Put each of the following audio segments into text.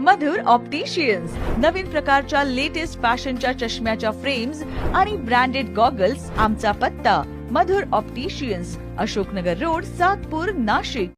मधुर opticians नवीन प्रकारच्या latest फॅशनच्या चष्म्याच्या फ्रेम्स आणि ब्रँडेड गॉगल्स आमचा पत्ता. Madhur opticians Ashoknagar road Satpur Nashik.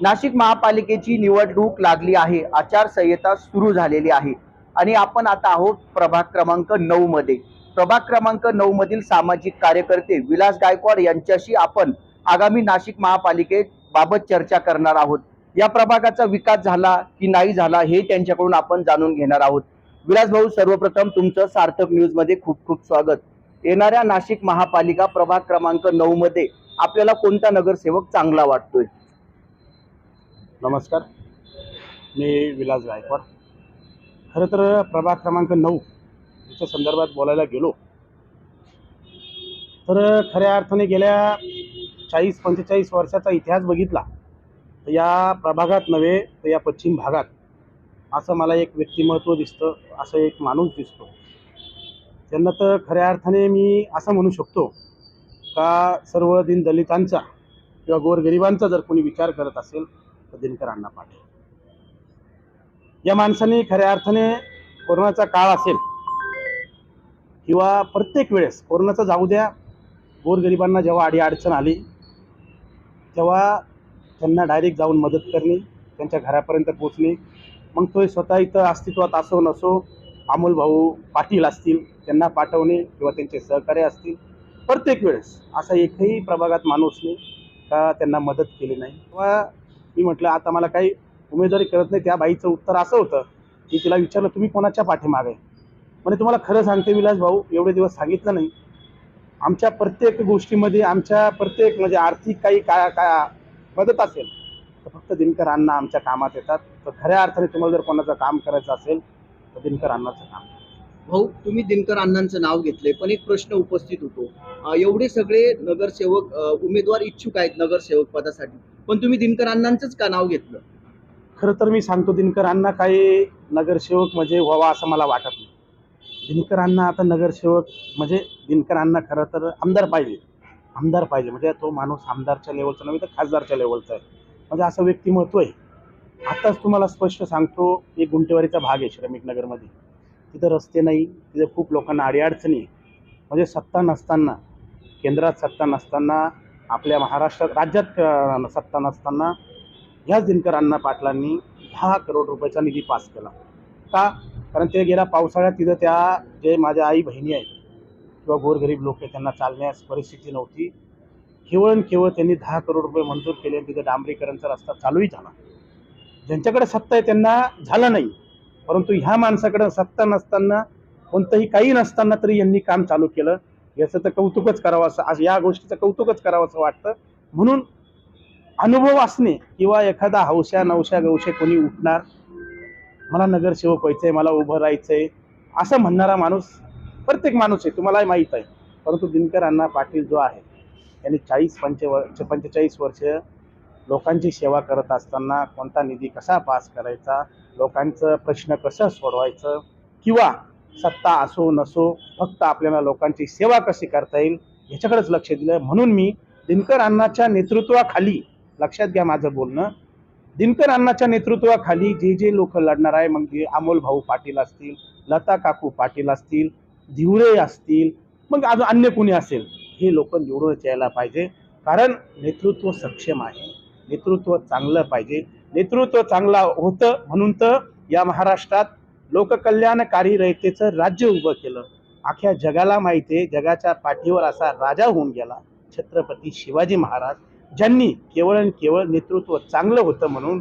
Nashik महापालिकेची निवडणूक लागली आहे. आचारसंहिता सुरू झालेली आहे. आणि आपण आता आहोत प्रभाग क्रमांक नऊ मध्ये. प्रभाग क्रमांक नऊ मधील सामाजिक कार्यकर्ते विलास गायकवाड यांच्याशी आपण आगामी नाशिक महापालिकेत बाबत चर्चा करणार आहोत. या प्रभागाचा विकास झाला की नाही झाला हे त्यांच्याकडून आपण जाणून घेणार आहोत. विलास भाऊ सर्वप्रथम तुमचं सार्थक न्यूजमध्ये खूप खूप स्वागत. येणाऱ्या नाशिक महापालिका प्रभाग क्रमांक नऊ मध्ये आपल्याला कोणता नगरसेवक चांगला वाटतोय? नमस्कार. मी विलास गायकवाड. खरं तर प्रभाग क्रमांक नऊ याच्या संदर्भात बोलायला गेलो तर खऱ्या अर्थाने गेल्या चाळीस पंचेचाळीस वर्षाचा इतिहास बघितला या प्रभागात नव्हे तर या पश्चिम भागात. असं मला एक व्यक्तिमत्व दिसतं असं एक माणूस दिसतो. त्यांना तर खऱ्या अर्थाने मी असं म्हणू शकतो का सर्व दिन दलितांचा किंवा गोरगरिबांचा जर कोणी विचार करत असेल तर दिनकर अण्णा पाटील. या माणसाने खऱ्या अर्थाने कोरोनाचा काळ असेल किंवा प्रत्येक वेळेस कोरोनाचा जाऊ द्या गोरगरिबांना जेव्हा आडी अडचण आली तेव्हा त्यांना डायरेक्ट जाऊन मदत करणे त्यांच्या घरापर्यंत पोचणे मग तो स्वतः इथं अस्तित्वात असो नसो अमोल भाऊ पाटील असतील त्यांना पाठवणे किंवा त्यांचे सहकार्य असतील प्रत्येक वेळेस असा एकही प्रभागात माणूसने का त्यांना मदत केली नाही. किंवा मी म्हटलं आता मला काही उमेदवारी करत नाही त्या बाईचं उत्तर असं होतं की तिला विचारलं तुम्ही कोणाच्या पाठीमागे? म्हणजे तुम्हाला खरं सांगते विलास भाऊ एवढे दिवस सांगितलं नाही. आमच्या प्रत्येक गोष्टीमध्ये आमच्या प्रत्येक म्हणजे आर्थिक काही का का मदत असेल तर फक्त दिनकर अण्णा आमच्या कामात येतात. तर खऱ्या अर्थाने तुम्हाला जर कोणाचं काम करायचं असेल तर दिनकर अण्णाचं काम. भाऊ तुम्ही दिनकर अण्णांचं नाव घेतले पण एक प्रश्न उपस्थित होतो. एवढे सगळे नगरसेवक उमेदवार इच्छुक आहेत नगरसेवक पदासाठी पण तुम्ही दिनकर अण्णांचंच का नाव घेतलं? खरं तर मी सांगतो दिनकर अण्णा काही नगरसेवक म्हणजे व्हावा असं मला वाटत नाही. दिनकर अण्णा आता नगरसेवक म्हणजे दिनकर अण्णा खरं तर आमदार पाहिजे. आमदार पाहिजे. म्हणजे तो माणूस आमदारच्या लेवलचा नव्हे तर खासदारच्या लेवलचा आहे. म्हणजे असं व्यक्तिमत्व आहे. आत्ताच तुम्हाला स्पष्ट सांगतो एक गुंटेवारीचा भाग आहे श्रमिक नगरमध्ये. तिथं रस्ते नाही तिथं खूप लोकांना अडीअडचणी आहे. म्हणजे सत्ता नसताना केंद्रात सत्ता नसताना आपल्या महाराष्ट्रात राज्यात सत्ता नसताना ह्याच दिनकर अण्णा पाटलांनी दहा करोड रुपयाचा निधी पास केला. का? कारण ते गेल्या पावसाळ्यात तिथं त्या जे माझ्या आई बहिणी आहेत किंवा गोरगरीब लोक त्यांना चालण्यास परिस्थिती नव्हती. केवळ आणि केवळ त्यांनी दहा करोड रुपये मंजूर केले आणि तिथं डांबरीकरणचा रस्ता चालूही झाला. ज्यांच्याकडे सत्ता आहे त्यांना झालं नाही. परंतु ह्या माणसाकडे सत्ता नसताना कोणतंही काही नसताना तरी यांनी काम चालू केलं. याचं तर कौतुकच करावं असं आज या गोष्टीचं कौतुकच करावं असं वाटतं. म्हणून अनुभव असणे किंवा एखादा हौशा नवशा गवशे कोणी उठणार मला नगरसेवक व्हायचं आहे मला उभं राहायचं आहे असं म्हणणारा माणूस प्रत्येक माणूस आहे तुम्हालाही माहीत आहे. परंतु दिनकर अण्णा पाटील जो आहे यांनी चाळीस पंचे पंचेचाळीस वर्ष लोकांची सेवा करत असताना कोणता निधी कसा पास करायचा लोकांचं प्रश्न कसं सोडवायचं किंवा सत्ता असो नसो फक्त आपल्याला लोकांची सेवा कशी करता येईल ह्याच्याकडेच लक्ष दिलं. म्हणून मी दिनकर अण्णाच्या नेतृत्वाखाली लक्षात घ्या माझं बोलणं दिनकर अण्णाच्या नेतृत्वाखाली जे जे लोक लढणार आहे मग अमोल भाऊ पाटील असतील लता काकू पाटील असतील धिवरे असतील मग अजून अन्य कोणी असेल हे लोक निवडूनच यायला पाहिजे. कारण नेतृत्व सक्षम आहे. नेतृत्व चांगलं पाहिजे. नेतृत्व चांगलं होतं म्हणून तर या महाराष्ट्रात लोककल्याणकारी रयतेचं राज्य उभं केलं. अख्ख्या जगाला माहिती आहे जगाच्या पाठीवर असा राजा होऊन गेला छत्रपती शिवाजी महाराज. ज्यांनी केवळ आणि केवळ नेतृत्व चांगलं होतं म्हणून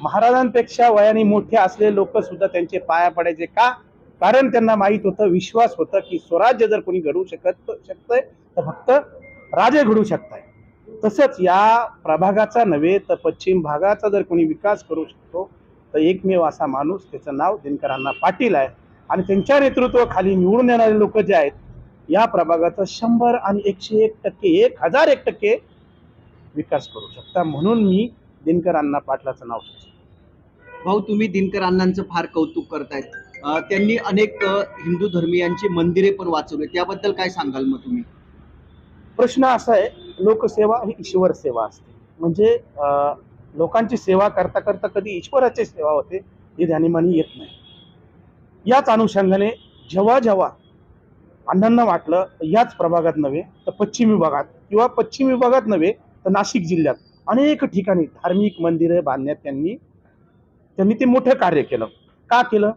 महाराजांपेक्षा वयाने मोठे असलेले लोकसुद्धा त्यांचे पाया पडायचे का? कारण त्यांना माहीत होतं विश्वास होता की स्वराज्य जर कोणी घडवू शकत शकतंय तर फक्त राजे घडू शकताय. तसंच या प्रभागाचा नव्हे तर पश्चिम भागाचा जर कोणी विकास करू शकतो तर एकमेव असा माणूस त्याचं नाव दिनकरांना पाटील आहे. आणि त्यांच्या नेतृत्वाखाली निवडून येणारे लोक जे आहेत या प्रभागाचा शंभर आणि एकशे एक टक्के एक हजार एक टक्के विकास करू शकता. म्हणून मी दिनकर अण्णा पाटलाचं नाव सुचतो भाऊ तुम्ही दिनकर अण्णांचं फार कौतुक करतायत. त्यांनी अनेक हिंदू धर्मियांची मंदिरे पण वाचवली. त्याबद्दल काय सांगाल मग तुम्ही? प्रश्न असा आहे लोकसेवा ही ईश्वर सेवा असते. म्हणजे लोकांची सेवा करता करता कधी ईश्वराची सेवा होते हे ध्यानीमानी येत नाही. याच अनुषंगाने जेव्हा जेव्हा अण्णांना वाटलं याच प्रभागात नव्हे तर पश्चिम विभागात. किंवा पश्चिम विभागात नव्हे तर नाशिक जिल्ह्यात. अनेक ठिकाणी धार्मिक मंदिरे बांधण्यात त्यांनी त्यांनी ते मोठं कार्य केलं. का केलं?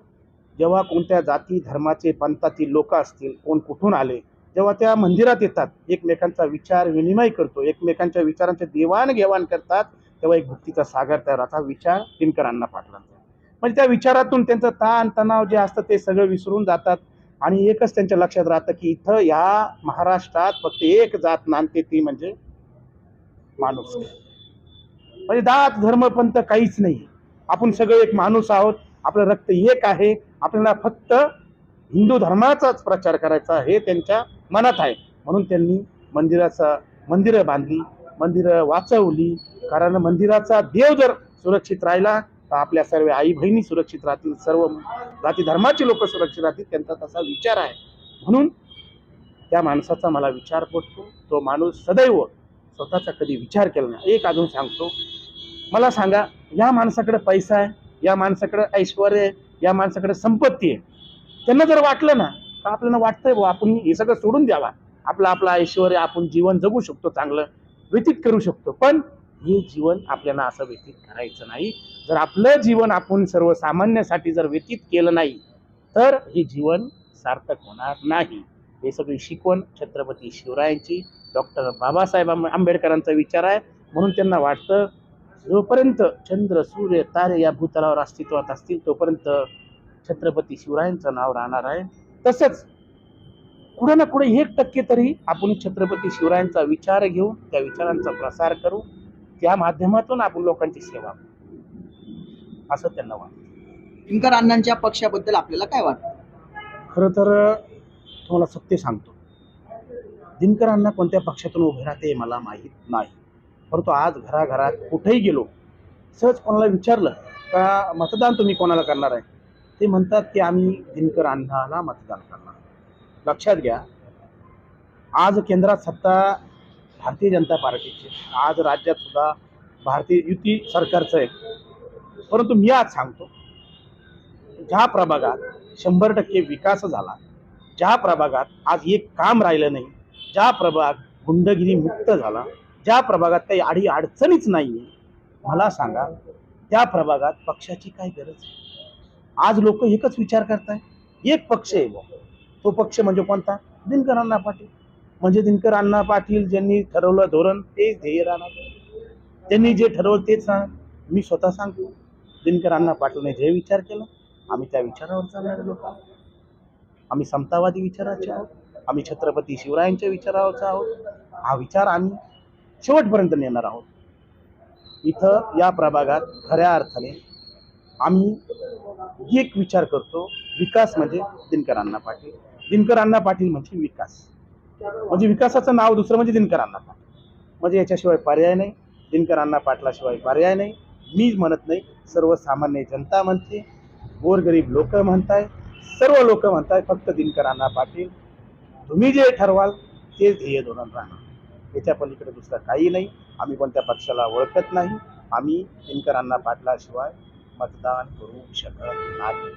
जेव्हा कोणत्या जाती धर्माचे पंथातील लोक असतील कोण कुठून आले जेव्हा त्या मंदिरात येतात एकमेकांचा विचार विनिमय करतो एकमेकांच्या विचारांचे देवाणघेवाण करतात तेव्हा एक भक्तीचा सागर तयार होता. विचार दिनकरांना पाठला म्हणजे त्या विचारातून त्यांचं ताण तणाव जे असतं ते सगळं विसरून जातात आणि एकच त्यांच्या लक्षात राहतं की इथं या महाराष्ट्रात फक्त एक जात नांदते ती म्हणजे माणूस. म्हणजे दात धर्मपंथ काहीच नाही. आपण सगळे एक माणूस आहोत. आपलं रक्त एक आहे. आपल्याला फक्त हिंदू धर्माचाच प्रचार करायचा हे त्यांच्या मनात आहे. म्हणून त्यांनी मंदिराचा मंदिरं बांधली मंदिरं वाचवली. कारण मंदिराचा देव जर सुरक्षित राहिला तर आपल्या सर्व आई बहिणी सुरक्षित राहतील सर्व जाती धर्माचे लोक सुरक्षित राहतील त्यांचा तसा विचार आहे. म्हणून त्या माणसाचा मला विचार पडतो. तो माणूस सदैव स्वतःचा कधी विचार केला नाही. एक अजून सांगतो. मला सांगा या माणसाकडे पैसा आहे? या माणसाकडे ऐश्वर आहे या माणसाकडे संपत्ती आहे. त्यांना जर वाटलं ना तर आपल्याला वाटतंय बुवा आपण हे सगळं सोडून द्यावा. आपलं आपलं ऐश्वर आपण जीवन जगू शकतो चांगलं व्यतीत करू शकतो. पण हे जीवन आपल्याला असं व्यतीत करायचं नाही. जर आपलं जीवन आपण सर्वसामान्यासाठी जर व्यतीत केलं नाही तर हे जीवन सार्थक होणार नाही. हे सगळी शिकवण छत्रपती शिवरायांची डॉक्टर बाबासाहेब आंबेडकरांचा विचार आहे. म्हणून त्यांना वाटतं जोपर्यंत चंद्र सूर्य तारे या भूतलावर अस्तित्वात असतील तोपर्यंत छत्रपती शिवरायांचं नाव राहणार आहे. तसंच कुठे ना कुठे एक टक्के तरी आपण छत्रपती शिवरायांचा विचार घेऊ त्या विचारांचा प्रसार करू. त्या माध्यमातून आपण लोकांची सेवा करू. असं त्यांना वाटतं. दिनकर अण्णांच्या पक्षाबद्दल आपल्याला काय वाटतं? खरं तर तुम्हाला सत्य सांगतो. दिनकरांना कोणत्या पक्षातून उभे राहते हे मला माहीत नाही. परंतु आज घराघरात कुठेही गेलो सहज कोणाला विचारलं का मतदान तुम्ही कोणाला करणार आहे? ते म्हणतात की आम्ही दिनकर अण्णाला मतदान करणार. लक्षात घ्या आज केंद्रात सत्ता भारतीय जनता पार्टीची आज राज्यात सुद्धा भारतीय युती सरकारचं आहे. परंतु मी आज सांगतो ज्या प्रभागात शंभर टक्के विकास झाला ज्या प्रभागात आज एक काम राहिलं नाही ज्या प्रभाग गुंडगिरी मुक्त झाला ज्या प्रभागात काही अडी अडचणीच नाही मला सांगा त्या प्रभागात पक्षाची काय गरज आहे? आज लोक एकच विचार करताय एक पक्ष आहे तो पक्ष म्हणजे कोणता? दिनकर अण्णा पाटील. म्हणजे दिनकर अण्णा पाटील ज्यांनी ठरवलं धोरण तेच ध्येय राहणार. त्यांनी जे ठरवलं तेच राहणार. मी स्वतः सांगतो दिनकर अण्णा पाटीलने जे विचार केला आम्ही त्या विचारावर चालणारे लोक. आहोत आम्ही समतावादी विचाराचे आहोत. आम्ही छत्रपती शिवरायांच्या विचारावरचा आहोत. हा विचार आम्ही शेवटपर्यंत नेणार आहोत. इथं या प्रभागात खऱ्या अर्थाने आम्ही एक विचार करतो विकास म्हणजे दिनकर अण्णा पाटील. दिनकर अण्णा पाटील म्हणजे विकास. म्हणजे विकासाचं नाव दुसरं म्हणजे दिनकर अण्णा पाटील. म्हणजे याच्याशिवाय पर्याय नाही. दिनकर अण्णा पाटलाशिवाय पर्याय नाही. मी म्हणत नाही सर्वसामान्य जनता म्हणते गोरगरीब लोक म्हणताय सर्व लोक म्हणताय फक्त दिनकर अण्णा पाटील. तुम्ही जे ठरवाल तेच ध्येय धोरण राहणार. याच्या पलीकडे दुसरं काही नाही. आम्ही कोणत्या पक्षाला ओळखत नाही. आम्ही अण्णा पाटलाशिवाय मतदान करू शकत नाही.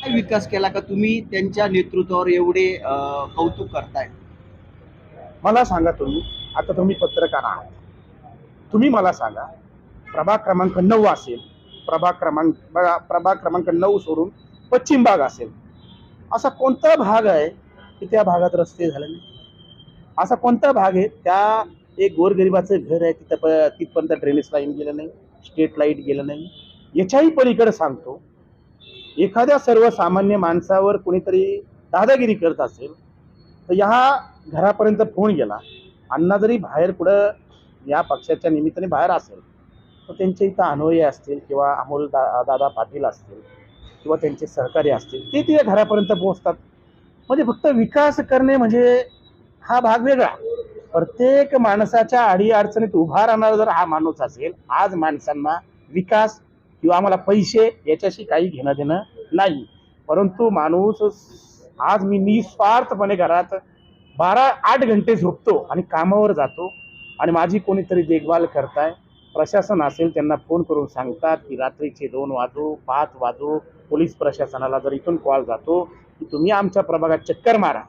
काय विकास केला का तुम्ही? त्यांच्या नेतृत्वावर एवढे अं, कौतुक करताय. मला सांगा तुम्ही आता तुम्ही पत्रकार आहात. तुम्ही मला सांगा प्रभाग क्रमांक नऊ असेल प्रभाग क्रमांक बघा, प्रभाग क्रमांक नऊ सोडून पश्चिम भाग असेल असा कोणता भाग आहे की त्या भागात रस्ते झाले नाही असा कोणता भाग आहे? त्या एक गोरगरिबाचं घर आहे तिथं प तिथपर्यंत ड्रेनेज लाईन गेलं नाही स्ट्रीट लाइट गेलं नाही. याच्याही पलीकडे सांगतो एखाद्या सर्वसामान्य माणसावर कोणीतरी दादागिरी करत असेल तर ह्या घरापर्यंत फोन गेला. अण्णा जरी बाहेर कुठं या पक्षाच्या निमित्ताने बाहेर असेल तर त्यांच्या इथं अनोये असतील किंवा अमोल दा दादा पाटील असतील किंवा त्यांचे सहकारी असतील ते तिथे घरापर्यंत पोहोचतात. म्हणजे फक्त विकास करणे म्हणजे हा भाग वेगळा. प्रत्येक माणसाच्या आडी अडचणीत उभा राहणारा जर हा माणूस असेल आज माणसांना विकास किंवा आम्हाला पैसे याच्याशी काही घेणं देणं नाही. परंतु माणूस आज मी निस्वार्थपणे घरात बारा आठ घंटे झोपतो आणि कामावर जातो आणि माझी कोणीतरी देखभाल करताय. प्रशासन असेल त्यांना फोन करून सांगतात की रात्रीचे दोन वाजू पाच वाजू. पोलीस प्रशासनाला जर इथून कॉल जातो की तुम्ही आमच्या प्रभागात चक्कर मारा.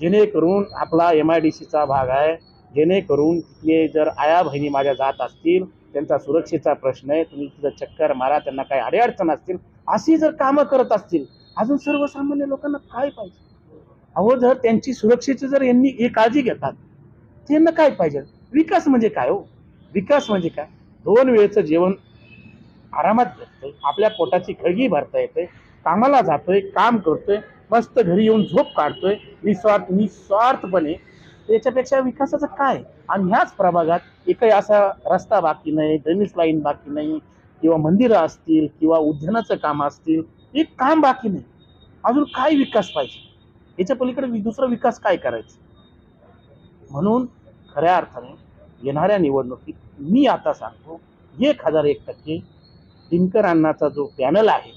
जेणेकरून आपला एम आय डी सीचा भाग आहे. जेणेकरून तिथले जर आया बहिणी माझ्या जात असतील त्यांचा सुरक्षेचा प्रश्न आहे तुम्ही तिथं चक्कर मारा त्यांना काही अडीअडचण असतील अशी जर कामं करत असतील अजून सर्वसामान्य लोकांना काय पाहिजे? अहो जर त्यांची सुरक्षेची जर यांनी हे काळजी घेतात त्यांना काय पाहिजे? विकास म्हणजे काय हो? विकास म्हणजे काय? दोन वेळचं जेवण आरामात भेटतं आपल्या पोटाची खळगी भरता येते कामाला जातोय काम करतोय मस्त घरी येऊन झोप काढतोय निस्वार्थ निस्वार्थपणे. त्याच्यापेक्षा विकासाचं काय? आणि ह्याच प्रभागात एकही असा रस्ता बाकी नाही ड्रेनेज लाईन बाकी नाही किंवा मंदिरं असतील किंवा उद्यानाचं काम असतील एक काम बाकी नाही. अजून काय विकास पाहिजे? याच्या पलीकडे दुसरा विकास काय करायचं? म्हणून खऱ्या अर्थाने येणाऱ्या निवडणुकीत मी आता सांगतो एक हजार एक टक्के दिनकर अण्णाचा जो पॅनल आहे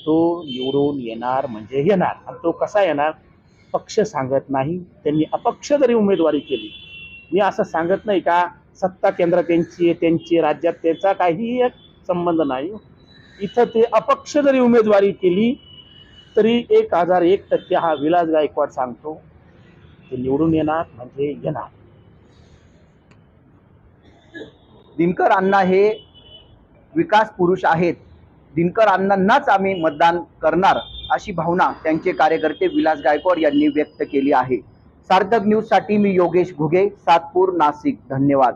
तो निवडून येणार म्हणजे येणार. आणि तो कसा येणार? पक्ष सांगत नाही. त्यांनी अपक्ष जरी उमेदवारी केली मी असं सांगत नाही का सत्ता केंद्र त्यांची त्यांची राज्यात त्याचा काही एक संबंध नाही. इथं ते अपक्ष जरी उमेदवारी केली तरी एक हजार एक टक्के हा विलास गायकवाड सांगतो ते निवडून येणार म्हणजे येणार. दिनकर अण्णा हे विकास पुरुष आहेत. दिनकर अण्णांनाच आम्ही मतदान करणार अशी भावना त्यांचे कार्यकर्ते विलास गायकवाड यांनी व्यक्त केली आहे. सार्थक न्यूजसाठी मी योगेश घुगे सातपूर नाशिक. धन्यवाद.